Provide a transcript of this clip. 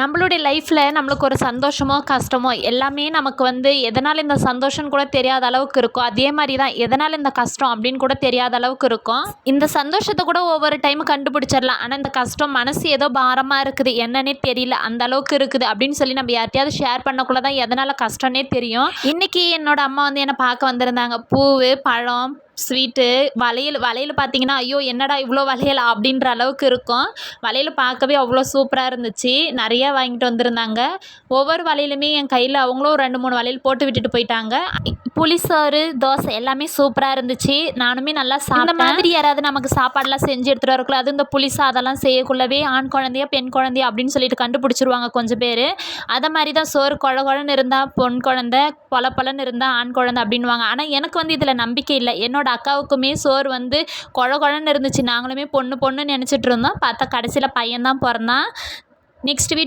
நம்மளுடைய லைஃப்பில் நம்மளுக்கு ஒரு சந்தோஷமோ கஷ்டமோ எல்லாமே நமக்கு வந்து எதனால் இந்த சந்தோஷம்னு கூட தெரியாத அளவுக்கு இருக்கும். அதே மாதிரி தான் எதனால் இந்த கஷ்டம் அப்படின்னு கூட தெரியாத அளவுக்கு இருக்கும். இந்த சந்தோஷத்தை கூட ஒவ்வொரு டைம் கண்டுபிடிச்சிடலாம். ஆனால் இந்த கஷ்டம் மனசு ஏதோ பாரமாக இருக்குது. என்னன்னே தெரியல. அந்த அளவுக்கு இருக்குது அப்படின்னு சொல்லி நம்ம யார்ட்டையாவது ஷேர் பண்ணக்குள்ள தான் எதனால் கஷ்டம்னே தெரியும். இன்றைக்கி என்னோட அம்மா வந்து என்னை பார்க்க வந்திருந்தாங்க. பூவு பழம் ஸ்வீட்டு வளையல் வளையல் பார்த்தீங்கன்னா ஐயோ என்னடா இவ்வளோ வளையல் அப்படின்ற அளவுக்கு இருக்கும். வளையல் பார்க்கவே அவ்வளோ சூப்பராக இருந்துச்சு. நிறையா வாங்கிட்டு வந்திருந்தாங்க. ஒவ்வொரு வளையலுமே என் கையில் அவங்களும் ரெண்டு மூணு வளையல் போட்டு விட்டுட்டு போயிட்டாங்க. புளிசோறு தோசை எல்லாமே சூப்பராக இருந்துச்சு. நானுமே நல்லா சாப்பிட்ட மாதிரி யாராவது நமக்கு சாப்பாடெல்லாம் செஞ்சு எடுத்துகிட்டு வரக்குள்ள அது இந்த புளி சாதம்லாம் செய்யக்குள்ளவே ஆண் குழந்தையா பெண் குழந்தையா அப்படின்னு சொல்லிட்டு கண்டுபிடிச்சிருவாங்க கொஞ்சம் பேர். அதை மாதிரி தான் சோறு குழ குழன்னு இருந்தால் பொன் குழந்த பொல பொலன்னு இருந்தால் ஆண் குழந்த அப்படின்வாங்க ஆனால் எனக்கு வந்து இதில் நம்பிக்கை இல்லை. என்னோட அக்காவுக்குமே சோறு வந்து குழ குழன்னு இருந்துச்சு. நாங்களுமே பொண்ணு பொண்ணுன்னு நினச்சிட்டு இருந்தோம். பார்த்தா கடைசியில் பையன்தான் பிறந்தான். Next video